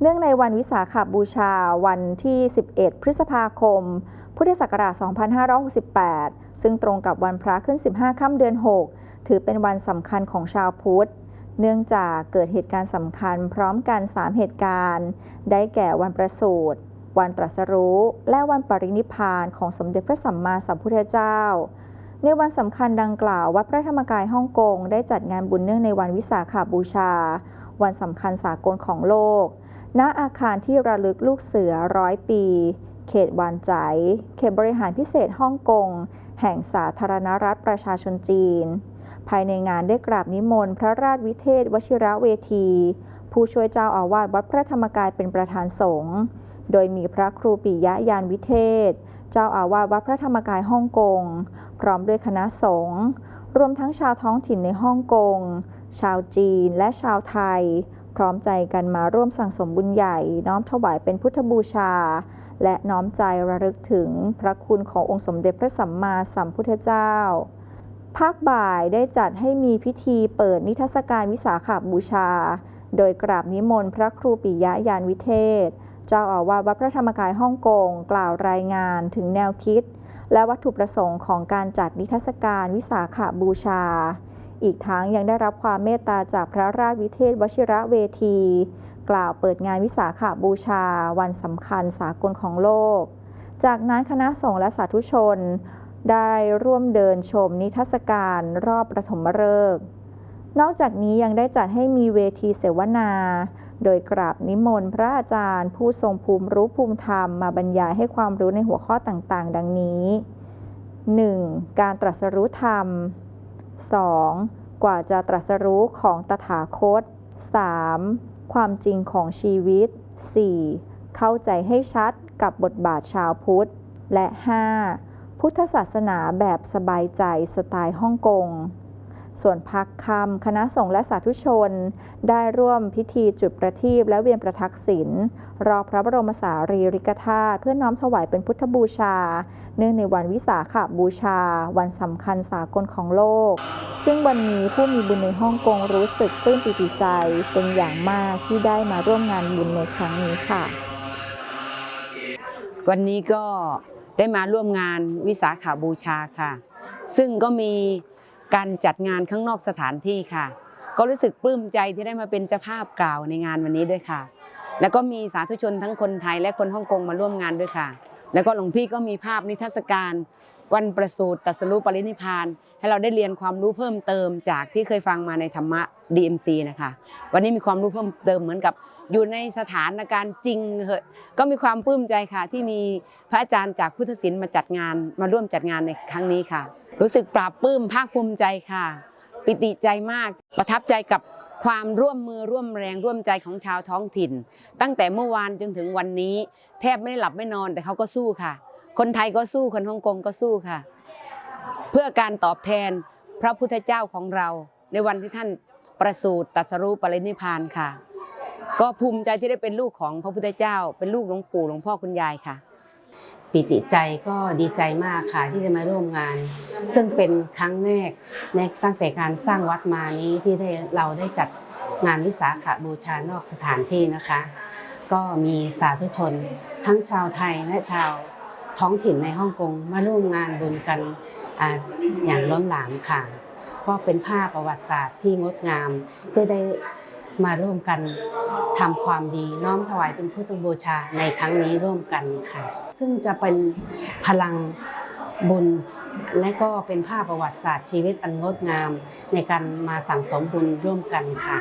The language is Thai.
เนื่องในวันวิสาขบูชาวันที่ 11 พฤษภาคม พุทธศักราช 2568 ซึ่งตรงกับวันพระขึ้น 15 ค่ำเดือน 6 ถือเป็นวันสำคัญของชาวพุทธ เนื่องจากเกิดเหตุการณ์สำคัญพร้อมกัน 3 เหตุการณ์ ได้แก่วันประสูติ วันตรัสรู้ และวันปรินิพพานของสมเด็จพระสัมมาสัมพุทธเจ้า ในวันสำคัญดังกล่าววัดพระธรรมกายฮ่องกงได้จัดงานบุญเนื่องในวันวิสาขาบูชา วันสำคัญสากลของโลก ณอาคารที่ระลึกลูกเสือร้อยปี เขตวานใจ เขตบริหารพิเศษฮ่องกง แห่งสาธารณรัฐประชาชนจีน ภายในงานได้กราบนิมนต์พระราชวิเทศวชิระเวที ผู้ช่วยเจ้าอาวาสวัดพระธรรมกายเป็นประธานสงฆ์ โดยมีพระครูปิยะยานวิเทศ เจ้าอาวาสวัดพระธรรมกายฮ่องกง พร้อมด้วยคณะสงฆ์ รวมทั้งชาวท้องถิ่นในฮ่องกง ชาวจีนและชาวไทย พร้อมใจกันมาร่วมสั่งสมบุญใหญ่ น้อมถวายเป็นพุทธบูชา และน้อมใจระลึกถึงพระคุณขององค์สมเด็จพระสัมมาสัมพุทธเจ้า ภาคบ่ายได้จัดให้มีพิธีเปิดนิทรรศการวิสาขบูชา โดยกราบนิมนต์พระครูปิยะยานวิเทศ เจ้าอาวาสวัดพระธรรมกายฮ่องกงกล่าวรายงานถึงแนวคิด และวัตถุประสงค์ของการจัดนิทรรศการวิสาขบูชา อีกทั้งยังได้รับความเมตตาจากพระราชวิเทศวชิระเวที กล่าวเปิดงานวิสาขบูชา วันสำคัญสากลของโลก จากนั้นคณะสงฆ์และสาธุชน ได้ร่วมเดินชมนิทรรศการรอบประถมฤกษ์นอกจากนี้ยังได้จัดให้มีเวทีเสวนา โดยกราบนิมนต์พระอาจารย์ ผู้ทรงภูมิรู้ภูมิธรรมมาบรรยายให้ความรู้ในหัวข้อต่างๆ ดังนี้ 1. การตรัสรู้ธรรม 2. กว่าจะตรัสรู้ของตถาคต 3. ความจริงของชีวิต 4. เข้าใจให้ชัดกับบทบาทชาวพุทธ และ 5. พุทธศาสนาแบบสบายใจสไตล์ฮ่องกง ส่วนพักคำคณะสงฆ์และสาธุชน ได้ร่วมพิธีจุดประทีปและเวียนประทักษิณรอพระบรมสารีริกธาตุเพื่อน้อมถวายเป็นพุทธบูชา เนื่องในวันวิสาขบูชา วันสำคัญสากลของโลก ซึ่งวันนี้ผู้มีบุญในฮ่องกงรู้สึกปลื้มปิติใจ เป็นอย่างมากที่ได้มาร่วมงานบุญในครั้งนี้ค่ะ วันนี้ก็ได้มาร่วมงานวิสาขาบูชาค่ะ ซึ่งก็มี การจัดงานข้างนอกสถานที่ค่ะ ก็รู้สึกปลื้มใจที่ได้มาเป็นเจ้าภาพกล่าวในงานวันนี้ด้วยค่ะ แล้วก็มีสาธุชนทั้งคนไทยและคนฮ่องกงมาร่วมงานด้วยค่ะ แล้วก็หลวงพี่ก็มีภาพนิทรรศการ วันประสูติตรัสรู้ปรินิพพาน ให้เราได้เรียนความรู้เพิ่มเติมจากที่เคยฟังมาในธรรมะ DMC นะคะ วันนี้มีความรู้เพิ่มเติมเหมือนกับอยู่ในสถานการณ์จริงเหอะก็มีความปลื้มใจค่ะ ที่มีพระอาจารย์จากพุทธศิลป์มาจัดงานมาร่วมจัดงานในครั้งนี้ค่ะ รู้สึกปราบปลื้มภาคภูมิใจค่ะ ปิติใจมากประทับใจกับความร่วมมือร่วมแรงร่วมใจของชาวท้องถิ่น ตั้งแต่เมื่อวานจนถึงวันนี้ แทบไม่ได้หลับไม่นอนแต่เขาก็สู้ค่ะ คนไทยก็สู้คนฮ่องกงก็สู้ค่ะ เพื่อการตอบแทนพระพุทธเจ้าของเรา ในวันที่ท่านประสูติตรัสรู้ปรินิพพานค่ะ ก็ภูมิใจที่ได้เป็นลูกของพระพุทธเจ้า เป็นลูกหลวงปู่หลวงพ่อคุณยายค่ะ ปิติใจก็ดีใจมากค่ะที่ได้มาร่วมงาน ซึ่งเป็นครั้งแรกในตั้งแต่การสร้างวัดมานี้ที่ได้เราได้จัดงานวิสาขบูชานอกสถานที่นะคะ ก็มีสาธุชน ทั้งชาวไทยและชาวท้องถิ่นในฮ่องกงมาร่วมงานบุญกันออย่างล้นหลามค่ะ ก็เป็นภาพประวัติศาสตร์ที่งดงามที่ได้ มาร่วมกันทำความดีน้อมถวายเป็นพุทธบูชาในครั้งนี้ร่วมกันค่ะ ซึ่งจะเป็นพลังบุญและก็เป็นภาพประวัติศาสตร์ชีวิตอันงดงามในการมาสั่งสมบุญร่วมกันค่ะ